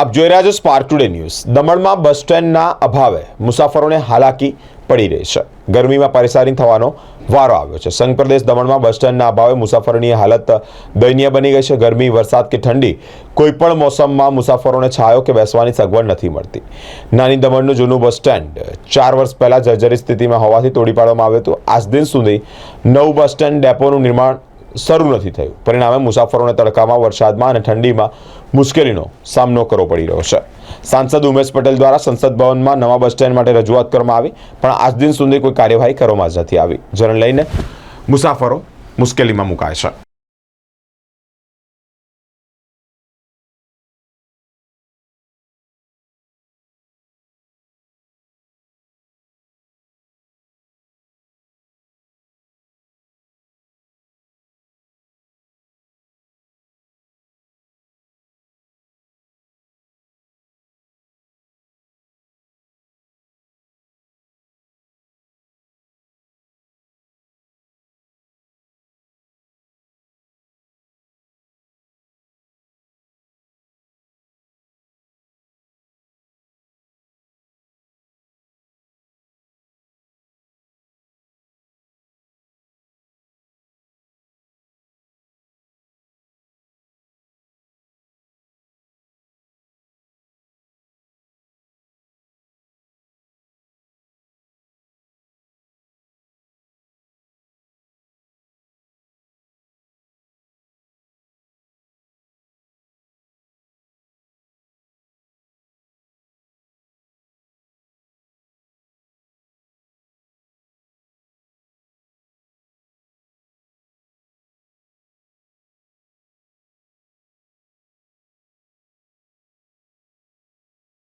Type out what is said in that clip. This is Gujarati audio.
આપ જોઈ રહ્યા છો સ્પાર્ક ટુડે ન્યૂઝ દમણમાં બસ સ્ટેન્ડના અભાવે મુસાફરોને હાલાકી પડી રહી છે. ગરમીમાં પરેશાની થવાનો વારો આવ્યો છે. સંઘ પ્રદેશ દમણમાં બસ સ્ટેન્ડના અભાવે મુસાફરોની હાલત દયનીય બની ગઈ છે. ગરમી, વરસાદ કે ઠંડી, કોઈપણ મોસમમાં મુસાફરોને છાયો કે બેસવાની સગવડ નથી મળતી. નાની દમણનું જૂનું બસ સ્ટેન્ડ ચાર વર્ષ પહેલાં જર્જરી સ્થિતિમાં હોવાથી તોડી પાડવામાં આવ્યું હતું. આજ દિન સુધી નવું બસ સ્ટેન્ડ ડેપોનું નિર્માણ શરૂ નથી થયું. પરિણામે મુસાફરોને તડકામાં, વરસાદમાં અને ઠંડીમાં મુશ્કેલીનો સામનો કરવો પડી રહ્યો છે. સાંસદ ઉમેશ પટેલ દ્વારા સંસદ ભવનમાં નવા બસ સ્ટેન્ડ માટે રજૂઆત કરવામાં આવી, પણ આજ દિન સુધી કોઈ કાર્યવાહી કરવામાં જ નથી આવી, જેને લઈને મુસાફરો મુશ્કેલીમાં મુકાય છે.